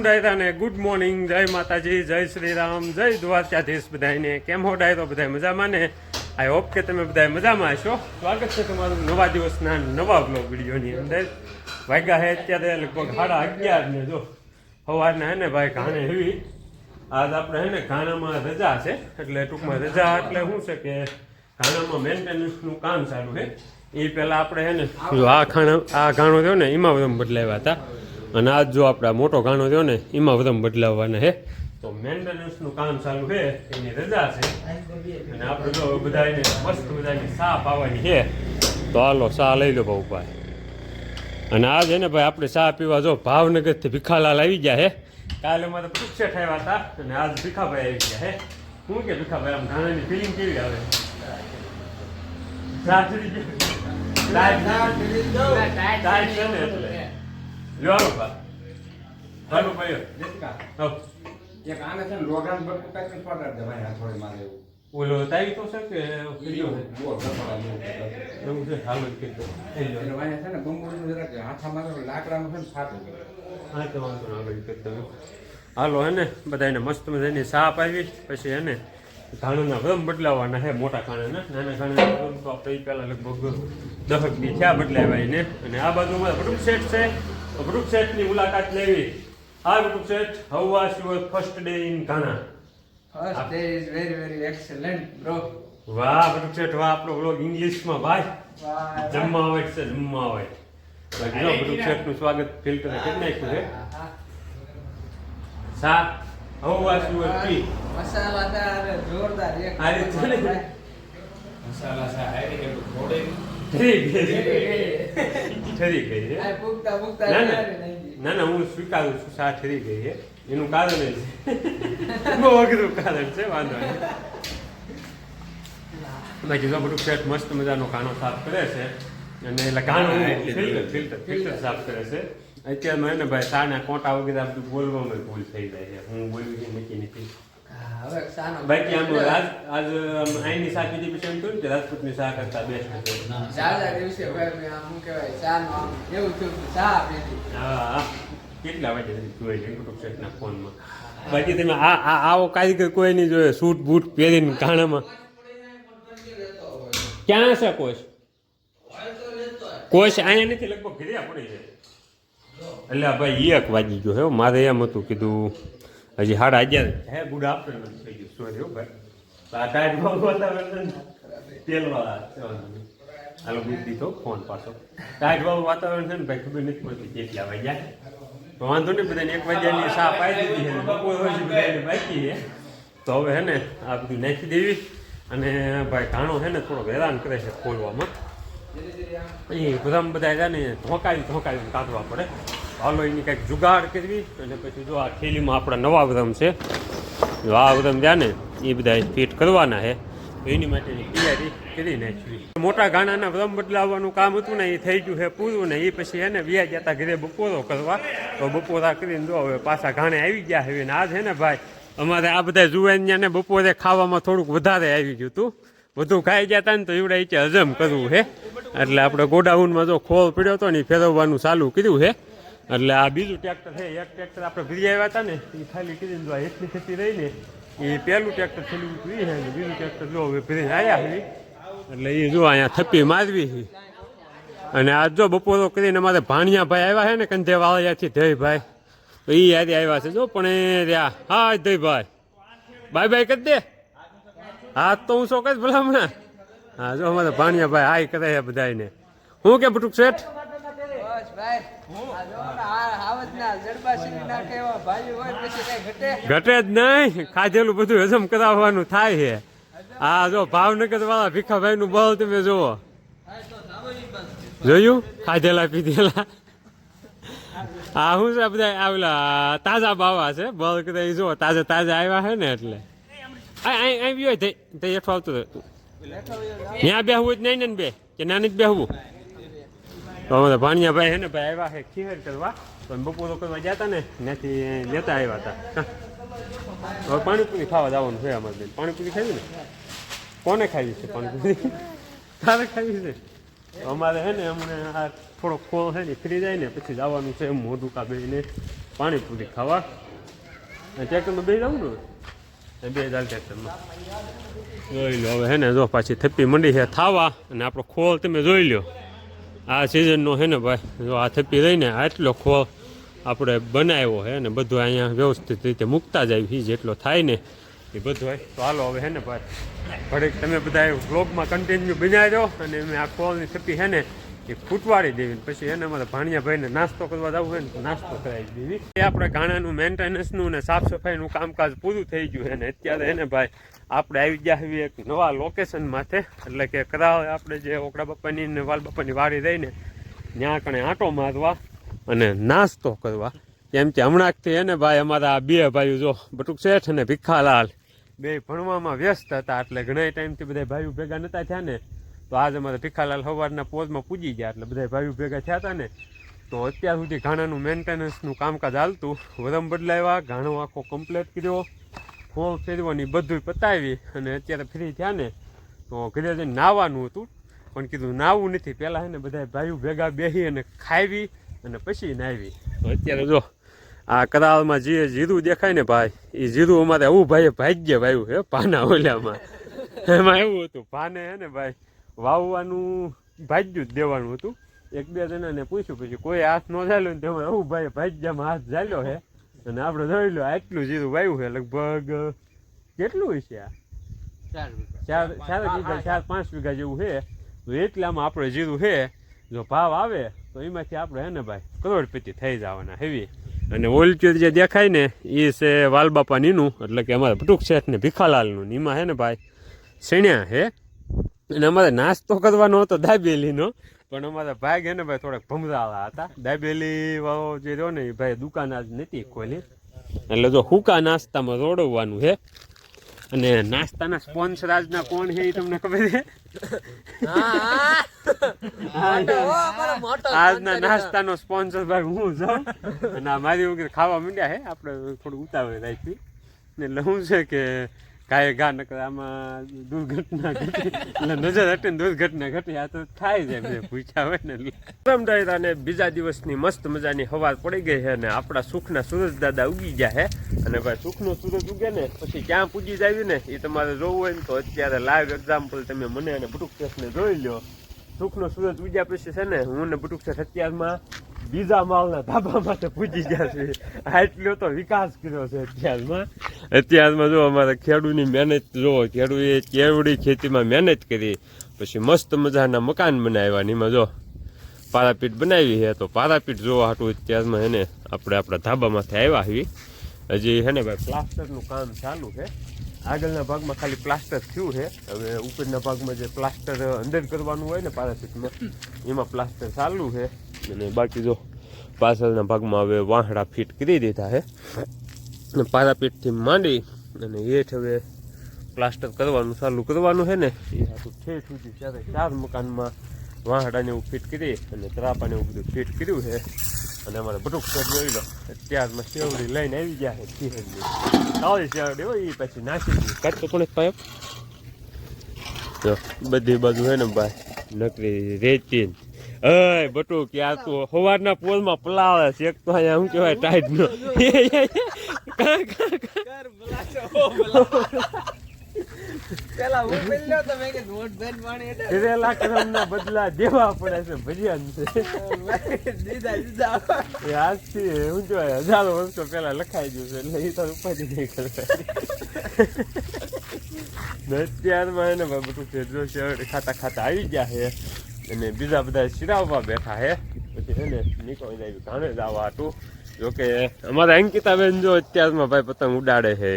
Ram ડાયરાને good morning, જય માતાજી, જય શ્રી રામ જય દ્વારકાધીશ બધાને કેમ હો ડાયરો બધા મજામાં ને? આઈ હોપ કે તમે બધા મજામાં હશો. સ્વાગત છે તમારું નવા દિવસના નવા બ્લોગ વિડીયોની અંદર. વાગ્યા હે અત્યારે લગભગ સાડા અગિયાર ને જો. સવારના હે ને ભાઈ ઘાણે એવી આજ આપણે હે ને ઘાણામાં રજા છે. એટલે ટૂંકમાં રજા એટલે શું છે કે ઘાણામાં મેન્ટેનન્સનું કામ ચાલુ છે. એ પહેલાં આપણે હે ને, આ ખાણા, આ ઘાણો થયો ને, એમાં બદલાવ્યા હતા. અને આજ જો આપણે મોટો ગાનો થયો ને એમાં બધા બદલાવવાના હે. તો મેન્ટેનન્સનું કામ ચાલુ છે એની રજા છે. અને આપણે જો બધા એને મસ્ત બધાની સા પાવાની છે તો હાલો સા લઈ લો ભાવ ભાઈ અને આજ છે ને ભાઈ આપણે ચા પીવા જો ભાવનગરથી ભીખાલાલ આવી ગયા હે. કાલે અમારે પુક્ષેઠ આવ્યા હતા અને આજ ભીખાભાઈ આવી ગયા હે. શું કે ભીખાભાઈ આમ ધાણાની ફિલિંગ કેવી આવે. ટાઈટ ટાઈટ છે ને એટલે. બા હાલો ભાઈ હો. એક આને છે ને પર કાંઈક પડાર દે ભાઈ આ થોડી મારે. ઓલો તારી તો છે કે બહુ છે. એવું છે હાલો લ્યો. એટલે ભાઈ છે ને બંગોળીનું હાથા મારે લાકડાનું છે ને ફાટી. હા તો વાંધો ના હાલો હે ને બધાને મસ્ત મજાની સાપ આવી પછી હે ને ધાણાના વરમ બદલાવાના હે મોટા ખાણાના નાના ખાણાના વરમ તો આપણે પહેલા લગભગ દહક બી થયા બદલાવ્યા એને અને આ બાજુમાં વૃક્ષ સેટ છે તો વૃક્ષ મુલાકાત લેવી. આ વૃક્ષેઠ હવા how first day in Ghana first day is very very excellent bro વાહ વૃક્ષેઠ વાહ આપણો બ્લોગ ઇંગ્લિશમાં ભાઈ. જમવા આવે છે જમવા આવે. બાકી જો વૃક્ષ સેટનું સ્વાગત ફિલ્ટર કરી નાખ્યું છે. સા હવા યુઅર ટી મસાલાદાર જોરદાર એક? ભાઈ. મસાલા સા હારી ઘોડે ઠરી ગઈ ઠરી ગઈ. છે. પૂગતા પૂગતા ના ના. હું સ્વીકારું છું સા ઠરી ગઈ છે. એનું કારણ એ છે. બહુ અઘરું કારણ છે વાંધો નહીં. બાકી જો બધું શેઠ મસ્ત મજાનો કાનો સાફ કરે છે. અને એટલે કાનો ફિલ્ટર ફિલ્ટર ફિલ્ટર સાફ કરે છે. અત્યારમાં એને ભાઈ સાના કોટા વગેરે બધું બોલવામાં ભૂલ થઈ જાય છે. હું બોલ્યું છે નક્કી નથી. બાકી આમ રાજ આજ આઈની શાક બીજી પછી એમ કહ્યું કે રાજપૂતની શાક કરતા બેસ્ટ છે. ચાલા દિવસે ભાઈ આમ શું કહેવાય ચાનો એવું થયું ચા પીધી. હા કેટલા વાગે તમે જોઈ યુટ્યુબ સેટના ફોનમાં. બાકી તમે આ આ આવો કારીગર કોઈ નહીં જોયો સૂટ બૂટ પહેરીને કાણામાં ક્યાં છે કોશ? કોશ અહીંયા નથી લગભગ ફેર્યા પડી છે. એટલે ભાઈ એક વાગી ગયો હો. મારે એમ હતું કીધું હજી સાડા અગિયાર હે, ગુડ આફ્ટરનૂન. થઈ ગયું. સોરી ભાઈ? આ બહુ વાતાવરણ તેલવાળા. હાલો, મૂકી દીધો. ફોન પાછો. ટાઈટ બહુ વાતાવરણ છે ને, ભાઈ, ખબર નથી પડતી કેટલા વાગ્યા. તો વાંધો નહીં, બધાને એક વાગ્યાની સા પાઈ દીધી છે. બપોર હોય છે બધાને બાકી છે. તો હવે હે ને, આ બધું નાખી દેવી. અને ભાઈ ઘાણો છે ને, થોડોક હેરાન કરે છે ખોલવામાં. એ બધામાં બધા ને, ધોકાવી, ધોકાવીને કાઢવા પડે. હાલો, એની કંઈક જુગાડ કરવી. અને પછી જો આ થેલીમાં આપણા નવા વરમ છે, જો આ વરમ જ્યાં ને, એ બધા ફિટ કરવાના છે. એની માટેની તૈયારી કરી નાખવી. મોટા ગાણાના વરમ બદલાવવાનું કામ હતું ને, એ થઈ ગયું છે પૂરું ને, એ પછી એને વ્યા જતા ઘરે બપોરો કરવા. તો બપોરા કરીને જો હવે પાછા ગાણે આવી ગયા હવે ને આ છે ને ભાઈ, અમારે આ બધા જુવાનિયાને બપોરે ખાવામાં થોડુંક વધારે આવી ગયું હતું. વધુ ખાઈ ગયા હતા ને, તો એવડા હજમ કરવું છે. એટલે આપણે ગોડાઉનમાં જો ખોળ પડ્યો હતો ને, એ ફેરવવાનું ચાલુ કર્યું છે. એટલે આ બીજું ટ્રેક્ટર છે, એક ટ્રેક્ટર આપણે ભરી આવ્યા હતા ને એ ખાલી કરીને જો એકની ખેતી રહી ને એ પહેલું ટ્રેક્ટર છેલ્લું ઉતરી છે ને બીજું ટ્રેક્ટર જો હવે ભરીને આવ્યા છે. એટલે એ જો અહીંયા થપ્પી મારવી છે. અને આજ જો બપોરો કરીને અમારે ભાણિયા ભાઈ આવ્યા છે ને, કંધેવાળિયાથી ધયભાઈ તો એ યારે આવ્યા છે, જો પણ એ રહ્યા. હા ધયભાઈ બાય બાય કરી દે. હા તો હું શું કહીશ હમણાં હા, જો અમારે ભાણિયા ભાઈ હાય કરે છે બધાને હું કે બટુક શેઠ? ઘટે જ નહીં ખાધેલું બધું હજમ કરાવવાનું થાય છે આ જો ભાવનગર વાળા ભીખાભાઈ નું બળ તમે જુઓ જોયું ખાધેલા પીધેલા આ શું છે બધા આવેલા તાજા બાવા છે બળ કદા જો તાજા તાજા આવ્યા છે ને એટલે અહીં બી હોય તે હેઠું આવતું ત્યાં બેહવું જ નહીં ને બે કે નાની જ બેહવું તો અમારે ભાણિયા ભાઈ હે ને ભાઈ આવ્યા છે ખીર કરવા. તો અમે બપોરો કરવા જતા ને, ત્યાંથી લેતા આવ્યા હતા. હવે પાણીપુરી ખાવા જવાનું છે અમારે બેન પાણીપુરી ખાવી ને? કોને ખાવી છે પાણીપુરી? તારે ખાવી છે? અમારે હે ને, અમને આ થોડો ખોળ છે ને ફ્રી જાય ને, પછી જવાનું છે મોઢું કા બેને પાણીપુરી ખાવા. ટ્રેક્ટરમાં બે જાઉં ને બે ચાલ ટ્રેક્ટરમાં. જોઈ લો હવે હે ને, જો પાછી થપ્પી મંડી છે, થાવા. અને આપણો ખોળ તમે જોઈ લો. આ સિઝનનો છે ને ભાઈ, જો આ થપી લઈને આટલો ખો આપણે બનાવ્યો હે ને, બધું અહીંયા વ્યવસ્થિત રીતે મૂકતા જ આવી, જેટલો થાય ને, એ બધું હોય. તો હાલો હવે હે ને ભાઈ, ઘડીક તમે બધા વ્લોગમાં કન્ટિન્યુ બનાવી દો અને મેં આ ખોળની થપી હે ને, એ ફૂટવાડી દેવી પછી એને અમારે ભાણિયા ભાઈને નાસ્તો કરવા જવું હોય ને નાસ્તો કરાવી દેવી. એ આપણે ગાણાનું મેન્ટેનન્સનું ને સાફ સફાઈનું કામકાજ પૂરું થઈ ગયું છે ને, અત્યારે એને ભાઈ આપણે આવી ગયા છીએ એક નવા લોકેશન માથે. એટલે કે કરાવે આપણે જે ઓકડા બાપાની ને વાલ બાપાની વાડી રહીને ત્યાં કણે આંટો મારવા અને નાસ્તો કરવા. કેમ કે હમણાંથી એને ભાઈ, અમારા આ બે ભાઈઓ જો બટુક શેઠ અને ભીખાલાલ બે ભણવામાં વ્યસ્ત હતા, એટલે ઘણા ટાઈમથી બધા ભાઈઓ ભેગા નતા થયા ને, તો આજ અમારે ભીખાલાલ સવારના પોઝમાં પૂજી ગયા, એટલે બધા ભાઈઓ ભેગા થયા હતા ને, તો અત્યાર સુધી ઘાણાનું મેન્ટેનન્સનું કામકાજ હાલતું. વરમ બદલાવ્યા, ઘાણો આખો કમ્પ્લીટ કર્યો. ફોર્મ ફેરવાની બધું પતાવી અને અત્યારે ફ્રી થયા ને, તો ઘરે જઈને નાહવાનું હતું. પણ કીધું નાહવું નથી. પહેલાં હે ને બધા ભાઈઓ ભેગા બેસી અને ખાવી અને પછી નાહવી અત્યારે જો આ કરાવમાં જે જીરું દેખાય ને ભાઈ એ જીરું અમારે આવું ભાઈ ભાગ્ય ભાઈ હે, પાના ઓલામાં. એમાં એવું હતું પાને હે ને ભાઈ, વાવવાનું ભાગ્યું જ દેવાનું હતું. એક બે જણાને પૂછ્યું પછી કોઈ હાથ ન ચાલ્યો ને તેમાં આવું ભાઈ ભાગ્યામાં હાથ ચાલ્યો હે. અને આપણે જોઈ લો આટલું જીરું વાયુ છે લગભગ કેટલું હશે આ? ચાર. ચાર વીઘા ચાર પાંચ વીઘા જેવું છે. તો એટલામાં આપણે જીરું છે જો ભાવ આવે તો એમાંથી આપણે હે ને ભાઈ કરોડપતિ થઈ જવાના હેવી. અને ઓલચ્યુર જે દેખાય ને એ છે વાલબાપાનીનું એટલે કે અમારે ભટુક શેઠ ને ભીખાલાલનું ને એમાં હે ને ભાઈ શેણ્યા હે અને અમારે નાસ્તો કરવાનો હતો દાબેલીનો પણ અમારા ભાઈ ગયા ને ભાઈ થોડાક ભમરાળા હતા. દાબેલી વાળો જે રહ્યો ને એ ભાઈ દુકાન આજ નથી ખોલી. એટલે જો હુકા નાસ્તામાં રોડવવાનું છે. અને નાસ્તાના સ્પોન્સર આજના કોણ છે એ તમને ખબર છે? હા, હા. હો, આજના નાસ્તાનો સ્પોન્સર ભાઈ હું છું. અને મારી વગર ખાવા માંડ્યા છે. આપણે થોડું ઉતાવળ રાખી. ને એટલે શું છે કે ગાય ઘા નકર આમાં દુર્ઘટના ઘટી, એટલે નજર હટીને દુર્ઘટના ઘટી, આ તો થાય છે મેં પૂછ્યા હોય ને પરમ ડાયરાને બીજા દિવસની મસ્ત મજાની હવા પડી ગઈ છે અને આપણા સુખના સૂરજ દાદા ઉગી ગયા છે. અને ભાઈ, સુખનો સૂરજ ઉગે ને, પછી ક્યાં પૂજી જાય ને, એ તમારે જોવું હોય ને, તો અત્યારે લાઈવ એક્ઝામ્પલ તમે મને અને બટુક શેઠને જોઈ લો સુખનો સૂરજ ઉગ્યા પછી છે ને, હું ને બટુક શેઠ અત્યારમાં બીજા માલના ધાબા માટે પૂજી ગયા છે. આટલો તો વિકાસ કર્યો છે અત્યારમાં. અત્યારમાં જો અમારે ખેડૂની મહેનત જો ખેડૂએ કેવડી ખેતીમાં મહેનત કરી, પછી મસ્ત મજાના મકાન બનાવ્યા એમાં જો પારાપીટ બનાવી છે. તો પારાપીટ જોવા હાટું અત્યારમાં એને આપણે આપણા ધાબામાંથી આવ્યા છીએ. હજી હે ને ભાઈ, પ્લાસ્ટરનું કામ ચાલુ છે. આગળના ભાગમાં ખાલી પ્લાસ્ટર થયું છે. હવે ઉપરના ભાગમાં જે પ્લાસ્ટર અંદર કરવાનું હોય ને પારાપીટમાં એમાં પ્લાસ્ટર ચાલુ છે. અને બાકી જો પાછળના ભાગમાં હવે વાંહડા ફિટ કરી દીધા છે. અને પારાપીટથી માંડી અને હેઠ હવે પ્લાસ્ટર કરવાનું, ચાલુ કરવાનું છે ને. એ આખું ઠેઠ સુધી ત્યારે ચાર મકાનમાં વાંહડાને એવું ફિટ કરી અને ત્રાપાને એવું બધું ફિટ કર્યું છે. અને અમારે બટુક સર જોઈ લો. ત્યારમાં શેવડી લઈને આવી ગયા છે ખીરની આવડી શેવડી હોય એ પછી નાખી ગઈ કાઢતો પણ પાયો? તો બધી બાજુ હે ને ભાઈ નકરી રેતી. અય બટુ કે આ તું? સવારના પોલમાં પલાવે છે. એક તો અહીંયા શું કહેવાય ટાઈટ નો. પેલા હું પેલી તો મેં કીધું વોટ બેન પાણી એટલે. કરેલા કર્મના બદલા દેવા પડે છે ભજિયાન છે. દીધા દીધા. એ આજથી શું કહેવાય હજારો વર્ષો પહેલા લખાઈ ગયું છે એટલે એ તો ઉપાધિ નહીં કરતા અત્યારમાં એને બધું ફેરજો શેરડી ખાતા ખાતા આવી ગયા છે. અને બીજા બધા શિરાવવા બેઠા છે. પછી એને નીકળી જાય ઘાણે જ આવવા હતું. જોકે અમારા અંકિતાબેન જો અત્યારમાં ભાઈ પતંગ ઉડાડે છે.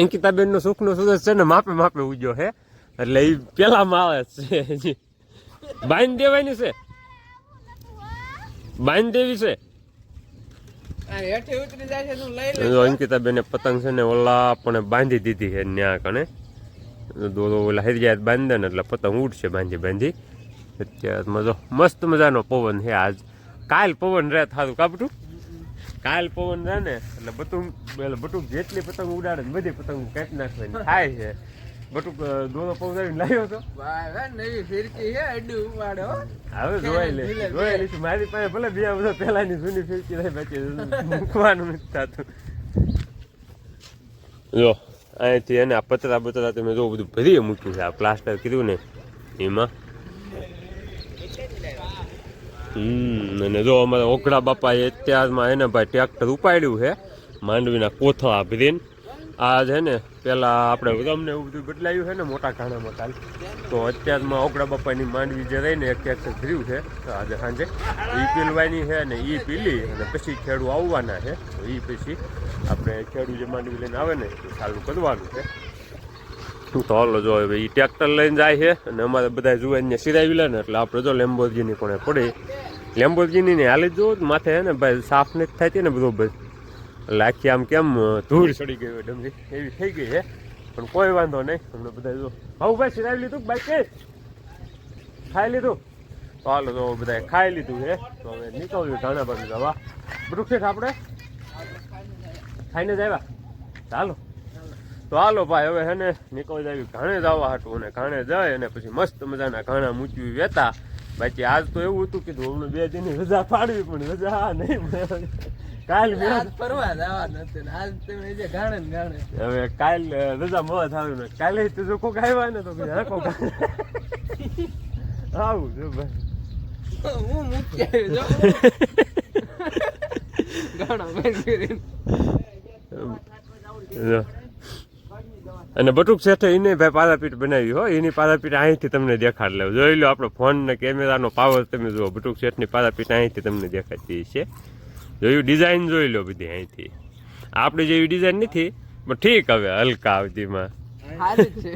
અંકિતાબેનનો સુખનો સૂરજ છે ને માપે માપે ઉજ્યો હે. એટલે એ પેલામાં આવે છે બાઈન બાંધી દેવાની છે. બાઈન દેવી છે. અંકિતાબેને પતંગ છે ને ઓલા પણ બાંધી દીધી છે ન્યા કણે. દોરો ઓલા હરિયાત બાંધે ને એટલે પતંગ ઉડશે બાંધી બાંધી. અત્યારે મજો મસ્ત મજાનો પવન છે આજ. કાલ પવન રહે થારું કાપટું? કાલ પવન રહે ને એટલે બધું એટલે બટુક જેટલી પતંગ ઉડાડે ને બધી પતંગ કાપી નાખવાની. થાય છે. બટુક દોરો પૌધાવીને લાવ્યો વાહ નવી ફિરકી છે અડ્ડું ઉપાડો હવે જોઈ લે જોઈ લઈશું. મારી પાસે ભલે બે બધા પહેલાની જૂની ફિરકી રહી બાકી મૂકવાનું નથી થતું. જો અહીંથી એને આ પતરા બતરા તમે જો બધું ભરીએ મૂક્યું છે. આ પ્લાસ્ટર કીધું ને એમાં. હમ, અને જો અમારા ઓગડા બાપાએ અત્યારમાં એને ભાઈ ટ્રેક્ટર ઉપાડ્યું છે, માંડવીના કોથળા ભરીને. આ છે ને, પેલા આપણે તમને એવું બધું બદલાયું છે ને મોટા ઘાણામાં કાલ, તો અત્યારમાં ઓગડા બાપાની માંડવી જે રહીને એક ટ્રેક્ટર ભર્યું છે, તો આજે સાંજે એ પીલવાની છે ને એ પીલી, અને પછી ખેડૂ આવવાના છે, તો એ પછી આપણે ખેડૂ જે માંડવી લઈને આવે ને, એ ચાલુ કરવાનું છે. તો હાલો જો હવે એ ટ્રેક્ટર લઈને જાય છે. અને અમારે બધા જુએ ને સિરાવી લે ને એટલે આપણે જો લેમ્બોર્ગીની પણ પડી. લેમ્બોર્ગીની ને હાલી જો માથે હે ને ભાઈ સાફ નથી થતી ને બરોબર એટલે આખી આમ કેમ ધૂળ ચડી ગઈ હોય ડમરી. એવી થઈ ગઈ છે. પણ કોઈ વાંધો નહીં. તમને બધા જો ભાऊ ભાઈ સિરાવી લીધું બાઈક કે ખાઈ લીધું? તો હાલો તો બધા ખાઈ લીધું છે. તો હવે નીકળ્યું ઘણા બાજુ જવા. બધું આપણે ખાઈને જ આવ્યા? ચાલો તો હાલો ભાઈ હવે હેને નીકળી જાય ઘાણે જવા હાટું અને ઘાણે જાય અને પછી મસ્ત મજાના ઘાણા મૂચવી વેતા. બાકી આજ તો એવું હતું કે હમણાં બે દિનની રજા પાડવી પણ રજા નહીં મળે. કાલ ફરવા જવાનું હતું આજ તમે જે ગાણે ને ગાણે હવે કાલ રજા મળે થાવી ને કાલે તો જો કોક આવ્યા ને તો કે હા આવું જો ભાઈ. હું મૂકી આવ્યો જો ગાણો બેન કરીને જો. અને બટુક શેઠે એને ભાઈ પારાપીઠ બનાવી હોય એની પારાપીઠ અહીંથી તમને દેખાડ લેવું. જોઈ લો આપણો ફોન ને કેમેરાનો પાવર તમે જુઓ બટુક શેઠની પારાપીઠ અહીંથી તમને દેખાતી છે જોયું ડિઝાઇન જોઈ લો બધી અહીંથી. આપણી જેવી ડિઝાઇન નથી પણ ઠીક હવે હલકા આવતીમાં. છે.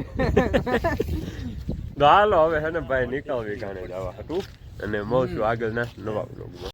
તો હાલો હવે હે ને ભાઈ નીકળવી ગાણે જવા હતું અને મળશું આગળના નવા બ્લોગમાં